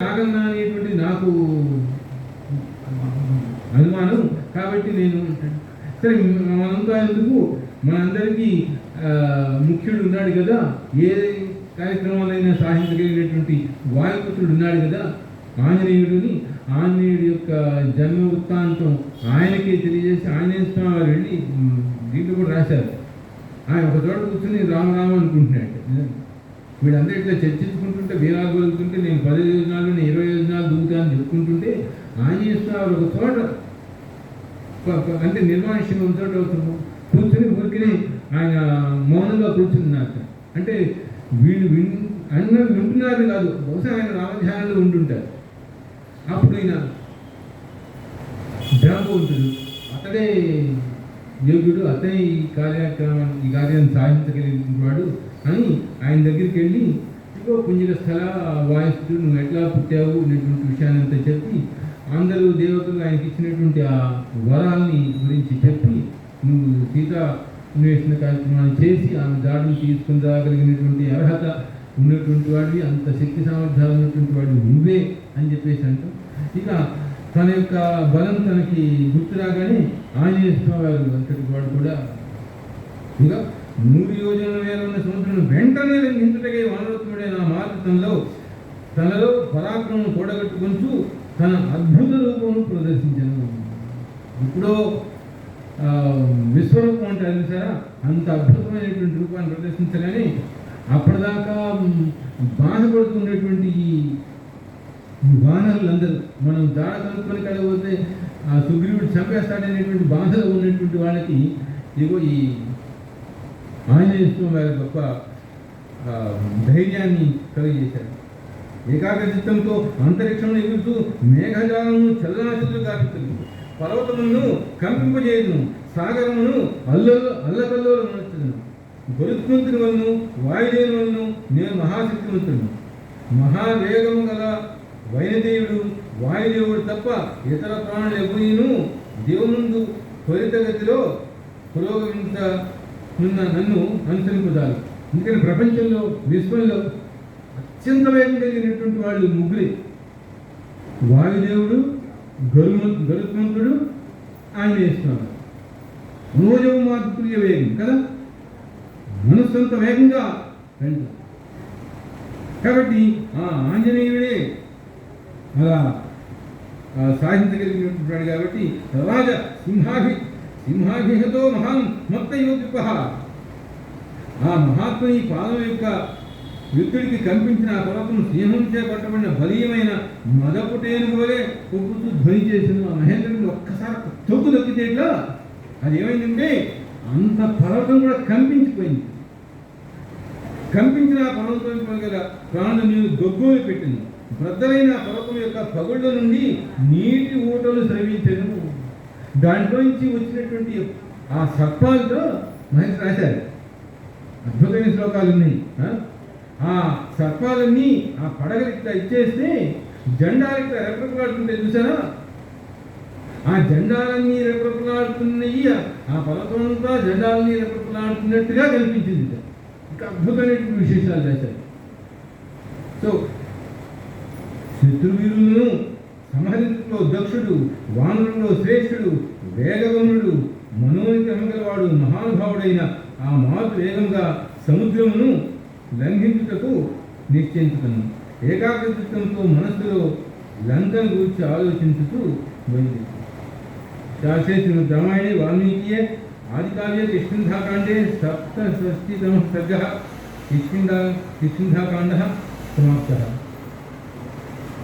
నాగన్న అనేటువంటి నాకు అనుమానం. కాబట్టి నేను సరే మనంతా ఎందుకు? మనందరికీ ముఖ్యుడు ఉన్నాడు కదా. ఏ కార్యక్రమాలైనా సాధించగలిగినటువంటి వాయుపుత్రుడు ఉన్నాడు కదా ఆంజనేయుడిని. ఆంజనేయుడి యొక్క జన్మ వృత్తాంతం ఆయనకే తెలియజేసి ఆంజనేయ స్వామి వారు వెళ్ళి ఉమ్, దీంట్లో కూడా రాశారు. ఆయన ఒక చోట కూర్చొని రామరామ అనుకుంటున్నాడు. వీళ్ళందరూ ఇట్లా చర్చించుకుంటుంటే వీరాలు వెళ్తుంటే నేను పది యోజనాలు నేను ఇరవై యోజనాలు దూకుతాను చెప్పుకుంటుంటే ఆంజనేయ స్వామి ఒక చోట అంటే నిర్మాణ ఒక చోట అవుతున్నాం కూర్చుని ఊరికినే ఆయన మౌనంగా కూర్చున్నారు. అంటే వీళ్ళు విన్ అన్న వింటున్నారు కాదు బహుశా ఆయన రామధ్యానంలో ఉంటుంటారు అప్పుడు ఈయన ఉంటుంది. అతడే యోగ్యుడు అతని ఈ కార్యక్రమం ఈ కార్యాన్ని సాధించగలిగిన వాడు అని ఆయన దగ్గరికి వెళ్ళి ఇగో పుంజుల స్థల వాయిస్తుడు నువ్వు ఎట్లా పుట్టావు? అనేటువంటి విషయాన్ని అంతా చెప్పి అందరూ దేవతలు ఆయనకి ఇచ్చినటువంటి ఆ వరాలని గురించి చెప్పి నువ్వు సీత అన్వేషణ కార్యక్రమాన్ని చేసి ఆమె దాడులు తీసుకుని రాగలిగినటువంటి అర్హత ఉన్నటువంటి వాడివి అంత శక్తి సామర్థ్యాలు ఉన్నటువంటి వాడివి నువ్వే అని చెప్పేసి అంటాం. ఇక తన యొక్క బలం తనకి గుర్తు రాగానే ఆంజనేయ స్వామి వారు అంతటి వాడు కూడా ఇంకా నూరు యోజన వేల ఉన్న సముద్రం వెంటనే లింగించుటకై వానరోత్తముడైన ఆ మార్గంలో తనలో పరాక్రమం కూడగట్టుకొంచు తన అద్భుత రూపమును ప్రదర్శించను. ఇప్పుడో ఆ, విశ్వరూపం అంటారు చూసారా అంత అద్భుతమైనటువంటి రూపాన్ని ప్రదర్శించగానే అప్పటిదాకా బాధపడుతుండేటువంటి ఈ ఈ వానరులందరూ మనం దాడ కనుక్కొని కలగపోతే ఆ సుగ్రీవుడు చంపేస్తాడనేటువంటి బాధలో ఉన్నటువంటి వాళ్ళకి ఇగో ఈ ఆంజనేయ వారి గొప్ప ధైర్యాన్ని కలిగజేశారు. ఏకాగ్రచిత్తంతో అంతరిక్షంలో ఎగురుతూ మేఘజాలను చల్లనాచలు కాపిస్తుంది పర్వతమును కంపింపజేయదును. సాగరమును అల్లల్లో అల్లకల్లోలు నడుచుదును. గొరుత్మంతుని వలను వాయుదేవుని వలను నేను మహాశక్తివంతుడు మహావేగము గల వైనదేవుడు వాయుదేవుడు తప్ప ఇతర ప్రాణులు ఎవరిను దేవుముందు త్వరితగతిలో పురోగమించ నున్న నన్ను అనుసరింపుదాలు ఎందుకని ప్రపంచంలో విశ్వంలో అత్యంత వేగం కలిగినటువంటి వాళ్ళు ముగ్గురే వాయుదేవుడు గరుమ గరుత్మంతుడు ఆయన వేస్తున్నారు రోజవు మాతృయ వేగం కదా? మనస్సు అంత వేగంగా వెళ్తాం కాబట్టి ఆ ఆంజనేయుడే అలా ఆ, కాబట్టి రాజ సింహాభి సింహాభిహతో మహాన్ మొత్త యోగిప ఆ మహాత్ముని పాదం యొక్క యుద్ధుడికి కంపించిన ఆ పర్వతం సింహం చేపట్టబడిన బలీయమైన మదపుటేను పోలే కొప్పుతూ ధ్వని చేసిన ఆ మహేంద్రుడిని ఒక్కసారి తొక్కు దొక్కితే అది ఏమైందంటే అంత పర్వతం కూడా కంపించిపోయింది. కంపించిన ఆ పర్వతం గల ప్రాణులు నేను గొగ్గోలు పెట్టింది. వృద్ధమైన పర్వతం యొక్క పగుళ్ళ నుండి నీటి ఊటలు స్రవించను. దాంట్లోంచి వచ్చినటువంటి ఆ సర్పాలతో మహేష్ రాశారు. అద్భుతమైన శ్లోకాలు ఉన్నాయి. ఆ? ఆ సర్పాలన్నీ ఆ పడగలిట్లా ఇచ్చేస్తే జెండాలిట్లా రెప్పలాడుతుంటే చూసారా ఆ జెండాలన్నీ రెప్పలాడుతున్నాయి ఆ పర్వతం అంతా జెండాలన్నీ రెప్పలాడుతున్నట్టుగా కనిపించింది. ఇంకా అద్భుతమైనటువంటి విశేషాలు రాశారు. సో శత్రువీరులను సంహరించలో దక్షుడు వానరుల్లో శ్రేష్ఠుడు వేగవనుడు మనోనిగ్రహం గలవాడు మహానుభావుడైన ఆ మాతు వేగంగా సముద్రమును లంఘించుటకు నిశ్చయించుకును ఏకాగ్రచిత్తంతో మనస్సులో లంకను గురించి ఆలోచించుతూ బయలుదేరి. శాస్త్రే శ్రీమద్ రామాయణే వాల్మీకియే ఆదికావ్య కిష్కింధాకాండే సప్తషష్టితమ సర్గ కిష్కింధా కిష్కింధాకాండ సమాప్త.